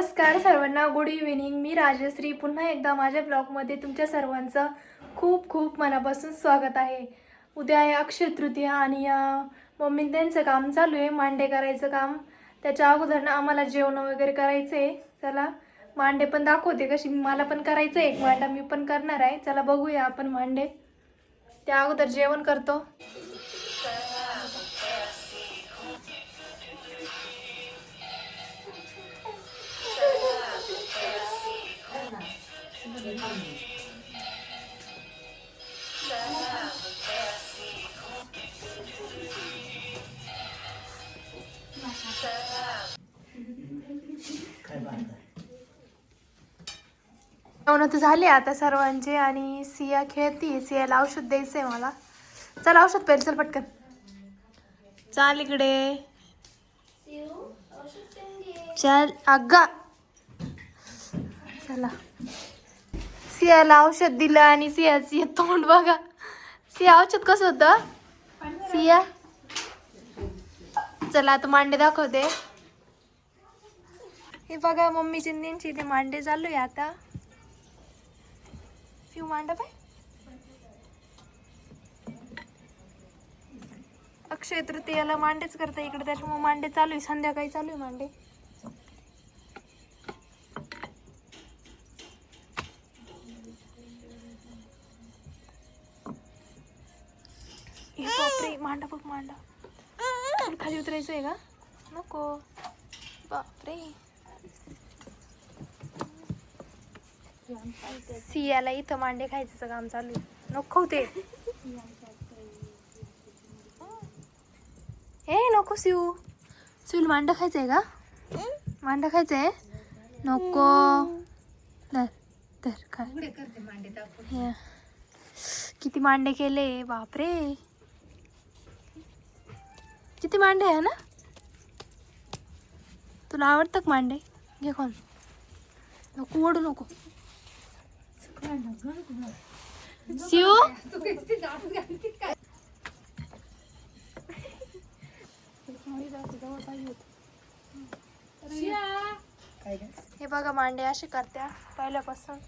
नमस्कार सर्वांना good evening मी राजश्री. पुन्हा एकदा माझ्या ब्लॉगमध्ये तुमच्या सर्वांचं खूप खूप मनापासून स्वागत आहे. उद्या आहे अक्षय तृतीया आणि मम्मी त्यांचं काम चालू आहे मांडे करायचं काम. त्याच्या अगोदर ना आम्हाला जेवण वगैरे करायचं आहे चला मांडे पण दाखवते कशी. मला पण करायचं आहे एक मांडा मी पण करणार आहे. चला बघूया आपण मांडे. त्या अगोदर जेवण करतो. जेवण तर झाले. आता सर्वांचे आणि सिया खेळती. सियाला औषध द्यायचं आहे मला. चल औषध पेल चल पटकन. चाल इकडे. चल अग्गा चला. सियाला औषध दिलं आणि सियाची तोंड बघा. सिया औषध कसं होतं? सिया? चला आता मांडे दाखवते. हे बघा मम्मी चिंदींची ते मांडे चालू आहे आता. फ्यू मांडप आहे अक्षय तृतीयाला मांडेच करता इकडे त्याच्यामुळे मांडे चालू आहे. संध्याकाळी चालू आहे मांडे. हे बापरे मांडा बघ मांडा. खाली उतरायचं आहे का? नको. बापरे. सियाला इथं मांडे खायचं काम चालू आहे. नको ते. ए नको शिव. शिवला मांड खायचंय का? मांड खायचंय? नको. धर धर खा किती मांडे केले बापरे. किती मांडे आहे ना? तुला आवडतं मांडे? घे कोण नको ओढू नको. शिव? हे बघा मांडे असे करत्या पहिल्यापासून.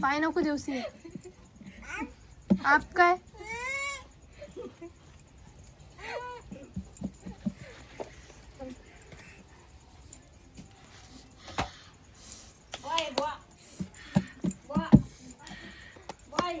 पाय नको देवसी आप काय नको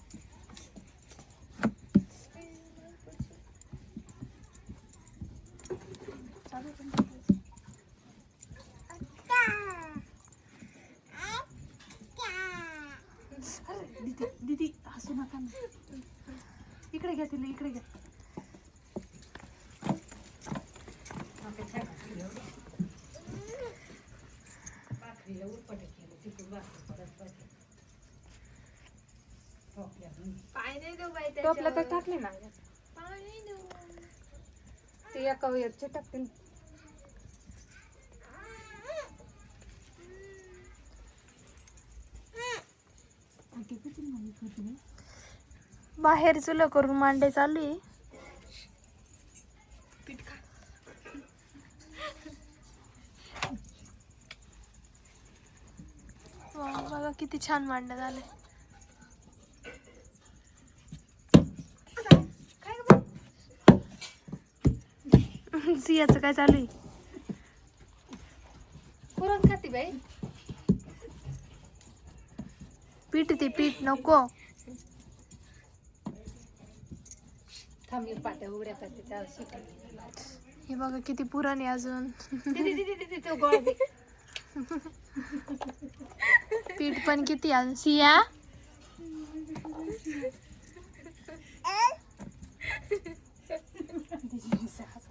अरे, दीदी दीदी हसू नका ना. इकडे घ्या तिला इकडे घ्या. टोपला तर टाकले ना. ते एका वेळचे टाकते बाहेर चुलं करून मांडे चालू आहे. हो, बघा किती छान मांडे झाले. सियाचं काय चालू आहे? पुरण खाती बाई. पीठ ते पीठ नको. थांबी पाट्या उघड्या त्या हे बघा किती पुराण अजून. पीठ पण किती अजून सिया?